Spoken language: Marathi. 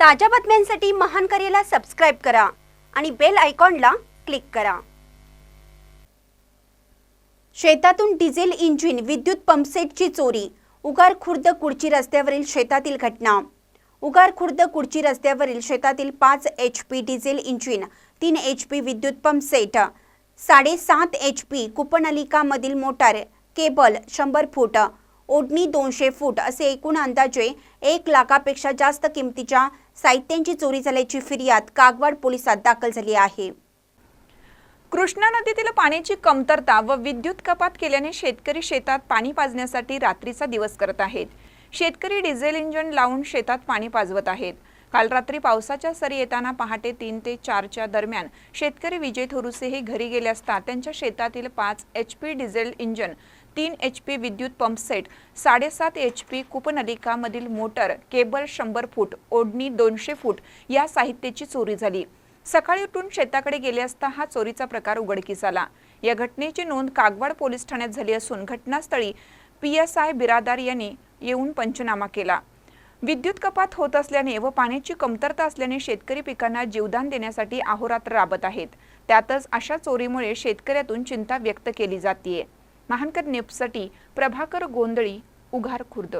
ताज्या बातम्यांसाठी महान करेला सबस्क्राईब करा आणि बेल आयकॉनला क्लिक करा. शेतातून डिझेल इंजिन विद्युत पंपसेटची चोरी उगार खुर्द कुडची रस्त्यावरील शेतातील घटना. उगार खुर्द कुडची रस्त्यावरील शेतातील पाच एच पी डिझेल इंजिन तीन एच पी विद्युत पंपसेट साडेसात एच पी कुपनलिकामधील मोटार केबल शंभर फूट ओढणी दोनशे फूट असे एकूण अंदाजे एक लाखापेक्षा जास्त किमतीच्या साहित्यांची चोरी झाल्याची फिर्याद कागवाड पोलिसात दाखल झाली आहे. कृष्णा नदीतील पाण्याची कमतरता व विद्युत कपात केल्याने शेतकरी शेतात पाणी पाजण्यासाठी रात्रीचा दिवस करत आहेत. शेतकरी डिझेल इंजिन लावून शेतात पाणी पाजवत आहेत. काल रात्री पावसाच्या सरी येताना पहाटे तीन ते चारच्या दरम्यान शेतकरी विजय थोरुसे हे घरी गेले असता त्यांच्या शेतातील पाच एच पी डिझेल इंजिन तीन एच पी विद्युत पंपसेट साडेसात एच पी कूपनलिकामधील मोटर केबल शंभर फूट ओढणी दोनशे फूट या साहित्याची चोरी झाली. सकाळी उठून शेताकडे गेले असता हा चोरीचा प्रकार उघडकीस आला. या घटनेची नोंद कागवाड पोलीस ठाण्यात झाली असून घटनास्थळी पी एस आय बिरादार यांनी येऊन पंचनामा केला. विद्युत कपात होत असल्याने व पाण्याची कमतरता असल्याने शेतकरी पिकांना जीवदान देण्यासाठी अहोरात्र राबत आहेत. त्यातच अशा चोरीमुळे शेतकऱ्यातून चिंता व्यक्त केली जातीये. महानकर नेपसाठी प्रभाकर गोंधळी उघार खुर्द.